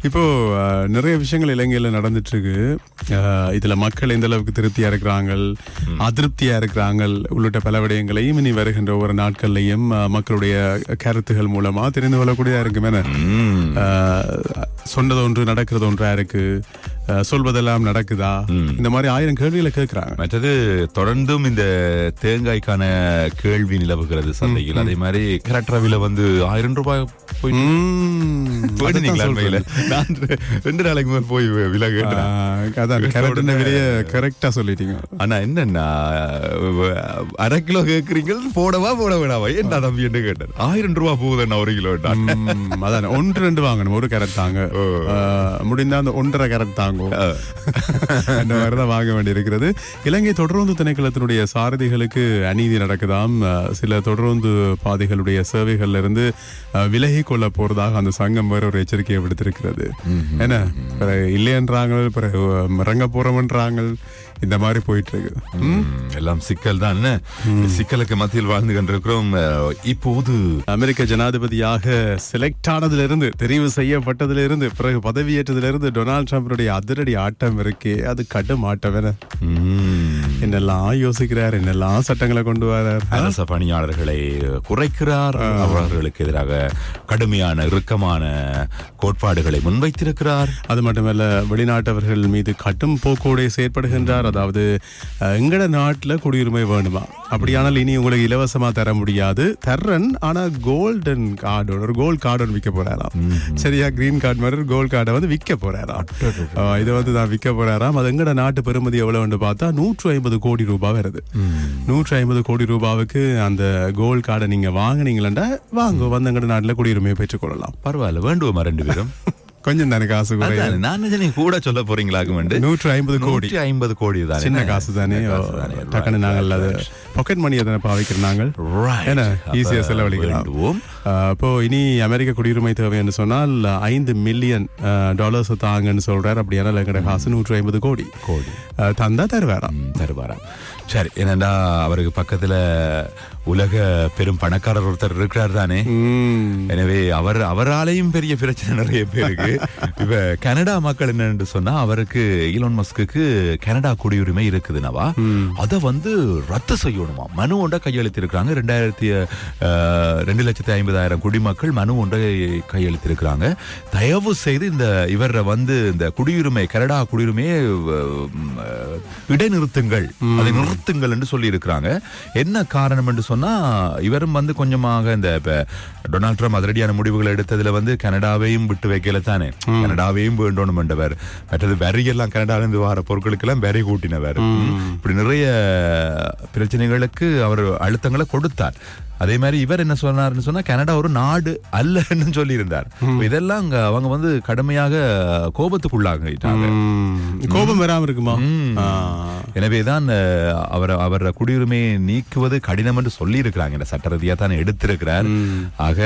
இப்போ நிறைய விஷயங்கள் இலங்கையில நடந்துட்டு இருக்கு அஹ், இதுல மக்கள் எந்த அளவுக்கு திருப்தியா இருக்கிறாங்க அதிருப்தியா இருக்கிறாங்க உள்ளிட்ட பல விடயங்களையும் இனி வருகின்ற ஒவ்வொரு நாட்கள்லையும் மக்களுடைய கருத்துகள் மூலமா தெரிந்து கொள்ளக்கூடியதா இருக்கு மேன ம். சொன்னது ஒன்று நடக்கிறது ஒன்றா இருக்கு. அஹ், சொல்வதெல்லாம் நடக்குதா? இந்த மாதிரி ஆயிரம் கேள்விகளை கேட்கிறாங்க. மற்றது தொடர்ந்தும் இந்த தேங்காய்க்கான கேள்வி நிலவுகிறது சந்தையில். அதே மாதிரி கரெக்டராவில வந்து ஆயிரம் ரூபாய் போயிட்டு ரெண்டு நாளைக்கு மேல போய் விலை கேட்டேன் விலைய கரெக்டா சொல்லிட்டீங்க. ஆனா என்னன்னா அரை கிலோ கேக்குறீங்க போடவா போட வேணாவா என்ன தம்பி கேட்டேன் ஆயிரம் ரூபாய் போகுதுண்ணா ஒரு கிலோ அதான் ஒன்று ரெண்டு வாங்கணும் ஒரு கேரட் தாங்க. முடிந்தா அந்த ஒன்றரை கேரட் தாங்கும். அந்த மாதிரி தான் வாங்க வேண்டியிருக்கிறது. இலங்கை தொடர்ந்து திணைக்களத்தினுடைய சாரதிகளுக்கு அநீதி நடக்குதாம். சில தொடர்ந்து பாதைகளுடைய சேவைகள்ல இருந்து விலகி கொள்ள போறதாக அந்த சங்கம் வேற ஒரு எச்சரிக்கையை விடுத்திருக்கிறது. என்ன? பிறகு இல்லையன்றாங்க பிறகு இறங்க போறோம்ன்றாங்க இந்த மாதிரி போயிட்டு இருக்கு எல்லாம் சிக்கல் தான்? சிக்கலுக்கு மத்தியில் வாழ்ந்து கொண்டிருக்கிறோம். இப்போது அமெரிக்க ஜனாதிபதியாக செலக்ட் ஆனதிலிருந்து தெரிவு செய்யப்பட்டதிலிருந்து பிறகு பதவியேற்றதிலிருந்து டொனால்ட் ட்ரம்பினுடைய அதிரடி ஆட்டம் இருக்கே அது கடும் ஆட்டம் என என்னெல்லாம் யோசிக்கிறார் என்னெல்லாம் சட்டங்களை கொண்டு வரார்? அரச பணியாளர்களை குறைக்கிறார். அவர்களுக்கு எதிராக கடுமையான இறுக்கமான கோட்பாடுகளை முன்வைத்திருக்கிறார். அது மட்டுமல்ல வெளிநாட்டவர்கள் மீது கடும் போக்கோடு செயற்படுகின்றார். அதாவது எங்கட நாட்டுல குடியுரிமை வேணுமா அப்படியானால் இனி உங்களுக்கு இலவசமா தர முடியாது. தர்றன் ஆனா கோல்டன் கார்டு ஒரு கோல்ட் கார்டு ஒன்று விற்க போறாராம் சரியா கிரீன் கார்டு மாதிரி கோல்ட் கார்டை வந்து விற்க போறாராம். இதை வந்து நான் விற்க போறாராம். அது எங்கட நாட்டு பெறுமதி எவ்வளவுன்னு பார்த்தா நூற்று ஐம்பது கோடி ரூபாய் வருது. நூற்று ஐம்பது கோடி ரூபாவுக்கு அந்த கோல்ட் கார்டை நீங்க வாங்குனீங்களா வாங்க வந்து எங்கட நாட்டுல குடியுரிமையை பெற்றுக்கொள்ளலாம். பரவாயில்ல வேண்டுவோமா ரெண்டு பேரும்? கொஞ்சம் தானே காசு நான் நீங்க கூட சொல்ல என்று. நூற்று ஐம்பது கோடி. ஐம்பது கோடி தானே. சின்ன காசு தானே. டக்குன்னு நாங்கள் அது பாக்கெட் மணியை தானே பாவிக்கிற நாங்கள். Right. என்ன அப்ப ஈஸியா செலவழிக்கலாம். வேண்டுவோம். ஆஹ் அப்போ இனி அமெரிக்க குடியுரிமை தேவை என்று சொன்னால் ஐந்து மில்லியன் டாலர்ஸ் தாங்கன்னு சொல்றாரு. அப்படியானால் எங்கட காசு நூற்று ஐம்பது கோடி. கோடி. தந்தா தருவாராம். தருவாராம். சரி என்னடா அவருக்கு பக்கத்துல உலக பெரும் பணக்காரர் ஒருத்தர் இருக்கிறார் தானே. எனவே அவர் அவராலேயும் பெரிய பிரச்சனை நிறைய பேருக்கு. இப்ப கனடா மக்கள் என்னன்னு சொன்னா அவருக்கு ஈலான் மஸ்குக்கு கனடா குடியுரிமை இருக்குதுனவா அத வந்து ரத்து செய்யணுமா? மனு ஒன்றை கையெழுத்து இருக்கிறாங்க ரெண்டாயிரத்தி ரெண்டு லட்சத்தி ஐம்பதாயிரம் குடிமக்கள் மனு ஒன்றை கையெழுத்து இருக்கிறாங்க தயவு செய்து இந்த இவரை வந்து இந்த குடியுரிமை கனடா குடியுரிமையை இடைநிறுத்துங்கள். அதை நிறுத்துங்கள் என்று சொல்லி இருக்கிறாங்க என்ன காரணம் என்று சொன்னா இவரும் வந்து கொஞ்சமாக இந்த இப்ப டொனால்ட் ட்ரம்ப் அதிரடியான முடிவுகள் எடுத்ததுல வந்து கனடாவையும் விட்டு வைக்கல தானே. கனடாவையும் வேண்டணும் என்றவர் மற்றது வரி எல்லாம் கனடால இருந்து வர பொருட்களுக்கு எல்லாம் வரி கூட்டினவர். இப்படி நிறைய பிரச்சனைகளுக்கு அவர் அழுத்தங்களை கொடுத்தார். அதே மாதிரி இவர் என்ன சொன்னார்னு சொன்னா கனடா ஒரு நாடு அல்லன்னு சொல்லி இருந்தார் இதெல்லாம் அவங்க வந்து கடுமையாக கோபத்துக்குள்ளாகிட்டாங்க. உம். கோபம் வராம இருக்குமா. எனவேதான் அவர் அவர் குடியுரிமையை நீக்குவது கடினம் என்று சொல்லி இருக்கிறாங்க இந்த சட்ட ரீதியா தான் எடுத்திருக்கிறார். ஆக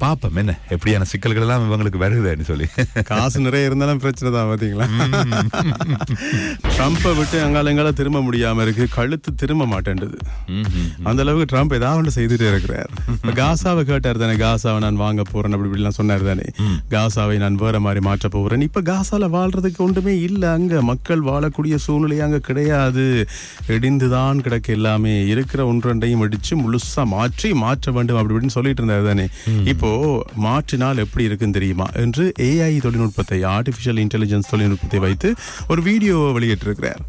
பாப்போம் என்ன எப்படியான சிக்கல்கள் எல்லாம் இவங்களுக்கு வருதுன்னு சொல்லி. காசு நிறைய இருந்தாலும் பிரச்சனை தான் பாத்தீங்களா? ட்ரம்ப்பை விட்டு அங்கால திரும்ப முடியாம இருக்கு. கழுத்து திரும்ப மாட்டேன்டுது. அந்த அளவுக்கு ட்ரம்ப் ஏதாவது ஒன்று செய்துட்டே இருக்கிறார். இப்ப காசாவை கேட்டார் தானே காசாவை நான் வாங்க போறேன் அப்படி இப்படிலாம் சொன்னார் தானே. காசாவை நான் வேற மாதிரி மாற்ற போறேன். இப்ப காசால வாழ்றதுக்கு ஒன்றுமே இல்ல அங்க. மக்கள் வாழக்கூடிய சூழ்நிலை அங்க கிடையாது. இடிந்துதான் கிடக்கு எல்லாமே. இருக்கிற ஒன்றொன்றையும் இடிச்சு முழுசா மாற்றி மாற்ற வேண்டும் அப்படி இப்படின்னு சொல்லிட்டு இருந்தார் தானே. இப்போ மாற்றினால் எப்படி இருக்குன்னு தெரியுமா? என்று ஏஐ தொழில்நுட்பத்தை ஆர்டிபிஷியல் இன்டெலிஜென்ஸ் தொழில்நுட்பத்தை வைத்து ஒரு வீடியோ வெளியிட்டிருக்கிறார்.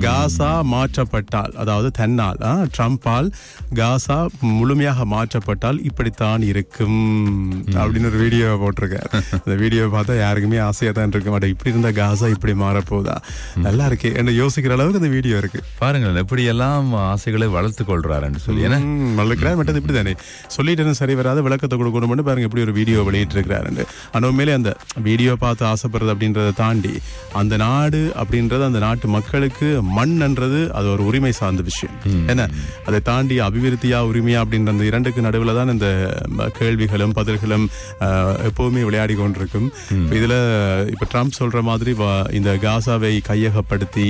காசா மாற்றப்பட்டால் அதாவது தன்னால் ஆ, ட்ரம்ப்பால் காசா முழுமையாக மாற்றப்பட்டால் இப்படித்தான் இருக்கும். அப்படின்னு ஒரு வீடியோ போட்டிருக்கார். அந்த வீடியோ பார்த்தா யாருக்குமே ஆசையா தான் இருக்க மாட்டேன் இப்படி இருந்தா காசா இப்படி மாறப்போதா? நல்லா இருக்கு. என்ன யோசிக்கிற அளவுக்கு அந்த வீடியோ இருக்கு. பாருங்கள் எப்படி எல்லாம் ஆசைகளை வளர்த்து கொள்றாருன்னு சொல்லி ஏன்னா வளர்க்கிறார் மற்றது இப்படி தானே சொல்லிட்டு சரி வராத விளக்கத்தை கொடுக்கணும்னு பாருங்க இப்படி ஒரு வீடியோ வெளியிட்டு இருக்கிறாரு ஆனா உண்மையிலே அந்த வீடியோ பார்த்து ஆசைப்படுறது அப்படின்றத தாண்டி அந்த நாடு அப்படின்றது அந்த நாட்டு மக்களுக்கு மண்ன்றது அது ஒரு உரிமை சார்ந்த விஷயம். என்ன? அதை தாண்டி அபிவிருத்தியா உரிமையா உண்மையா அப்படின்ற அந்த இரண்டுக்கு நடுவில் தான் இந்த கேள்விகளும் பதில்களும் எப்பவுமே விளையாடி கொண்டிருக்கும். இதுல இப்ப ட்ரம்ப் சொல்ற மாதிரி இந்த காசாவை கையகப்படுத்தி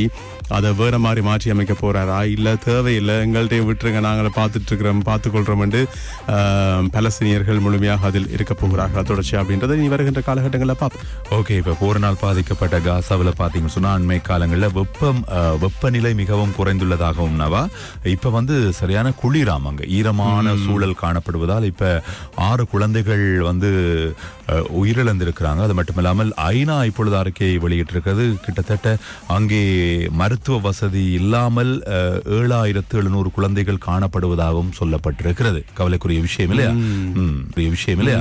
அதை வேற மாதிரி மாற்றி அமைக்க போறாரா? இல்ல தேவையில்லை எங்கள்கிட்ட விட்டுருங்க நாங்கள பார்த்துட்டு இருக்கிறோம் பார்த்துக்கொள்றோம் என்று அஹ், பலஸ்தீனியர்கள் முழுமையாக அதில் இருக்க போகிறார்கள்? தொடர்ச்சி அப்படின்றத இனி வருகின்ற காலகட்டங்களில் பார்ப்போம். ஓகே இப்ப போரினால் பாதிக்கப்பட்ட காசாவில் பாத்தீங்கன்னு சொன்னா அண்மை காலங்களில் வெப்பம் வெப்பநிலை மிகவும் குறைந்துள்ளதாகவும் நவா. இப்ப வந்து சரியான குளிராம் அங்க ஈரமான சூழல் காணப்படுவதால் இப்ப ஆறு குழந்தைகள் வந்து உயிரிழந்திருக்கிறாங்க. அது மட்டுமில்லாமல் ஐநா இப்பொழுது அறிக்கையை வெளியிட்டிருக்கிறது. கிட்டத்தட்ட அங்கே மருத்துவ வசதி இல்லாமல் ஏழாயிரத்து எழுநூறு குழந்தைகள் காணப்படுவதாகவும் சொல்லப்பட்டிருக்கிறது. கவலைக்குரிய விஷயம் இல்லையா? விஷயம் இல்லையா?